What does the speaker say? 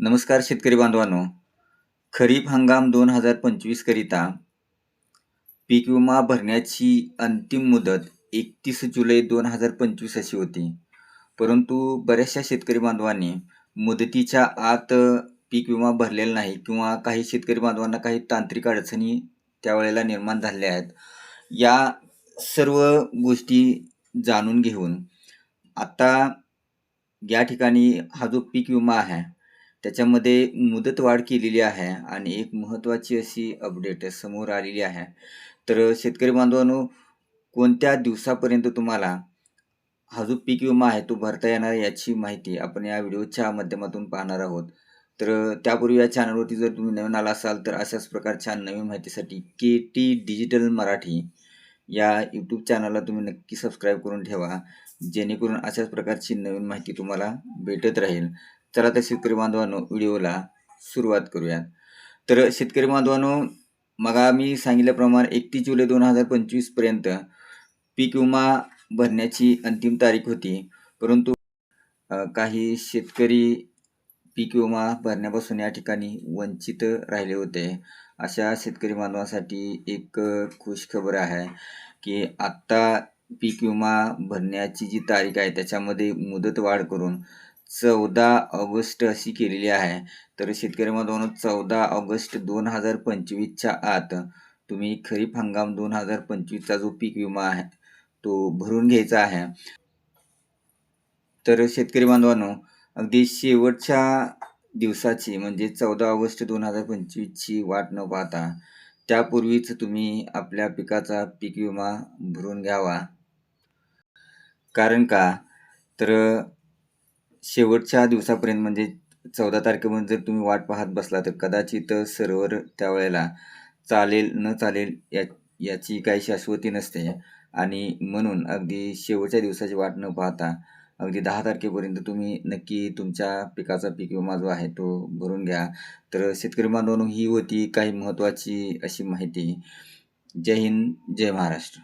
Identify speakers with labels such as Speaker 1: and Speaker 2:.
Speaker 1: नमस्कार शेतकरी बांधवांनो. खरीप हंगाम दोन हजार पंचवीसकरिता पीक विमा भरण्याची अंतिम मुदत एकतीस जुलै दोन हजार पंचवीस अशी होती. परंतु बऱ्याचशा शेतकरी बांधवांनी मुदतीच्या आत पीक विमा भरलेला नाही किंवा काही शेतकरी बांधवांना काही तांत्रिक अडचणी त्यावेळेला निर्माण झालेल्या आहेत. या सर्व गोष्टी जाणून घेऊन आता या ठिकाणी हा जो पीक विमा आहे त्याच्यामध्ये मुदतवाढ केलेली आहे आणि एक महत्त्वाची अशी अपडेट समोर आलेली आहे. तर शेतकरी बांधवांनो कोणत्या दिवसापर्यंत तुम्हाला हा जो पीक विमा आहे तो भरता येणार याची माहिती आपण या व्हिडिओच्या माध्यमातून पाहणार आहोत. तर त्यापूर्वी या चॅनलवरती जर तुम्ही नवीन आला असाल तर अशाच प्रकारच्या नवीन माहितीसाठी के टी डिजिटल मराठी या यूट्यूब चॅनलला तुम्ही नक्की सबस्क्राईब करून ठेवा जेणेकरून अशाच प्रकारची नवीन माहिती तुम्हाला भेटत राहील. चला तर शेतकरी बांधवांनो व्हिडिओला सुरुवात करूयात. तर शेतकरी बांधवांनो मग मी सांगितल्याप्रमाणे एकतीस जुलै दोन हजार पंचवीसपर्यंत पीक विमा भरण्याची अंतिम तारीख होती. परंतु काही शेतकरी पीक विमा भरण्यापासून या ठिकाणी वंचित राहिले होते. अशा शेतकरी बांधवांसाठी एक खुश खबर आहे की आत्ता पीक विमा भरण्याची जी तारीख आहे त्याच्यामध्ये मुदतवाढ करून चौदा ऑगस्ट अशी केलेली आहे. तर शेतकरी बांधवांनो चौदा ऑगस्ट दोन हजार पंचवीसच्या आत तुम्ही खरीप हंगाम दोन हजार पंचवीसचा जो पीक विमा आहे तो भरून घ्यायचा आहे. तर शेतकरी बांधवांनो अगदी शेवटच्या दिवसाची म्हणजे चौदा ऑगस्ट दोन हजार पंचवीसची वाट न पाहता त्यापूर्वीच तुम्ही आपल्या पिकाचा पीक विमा भरून घ्यावा. कारण का? तर शेवटच्या दिवसापर्यंत म्हणजे चौदा तारखेपर्यंत जर तुम्ही वाट पाहत बसला तर कदाचित सर्व्हर त्यावेळेला चालेल न चालेल या याची काही शाश्वती नसते. आणि म्हणून अगदी शेवटच्या दिवसाची वाट न पाहता अगदी दहा तारखेपर्यंत तुम्ही नक्की तुमच्या पिकाचा पीक विमा जो आहे तो भरून घ्या. तर शेतकरी बांधवांनो ही होती काही महत्त्वाची अशी माहिती. जय हिंद जय महाराष्ट्र.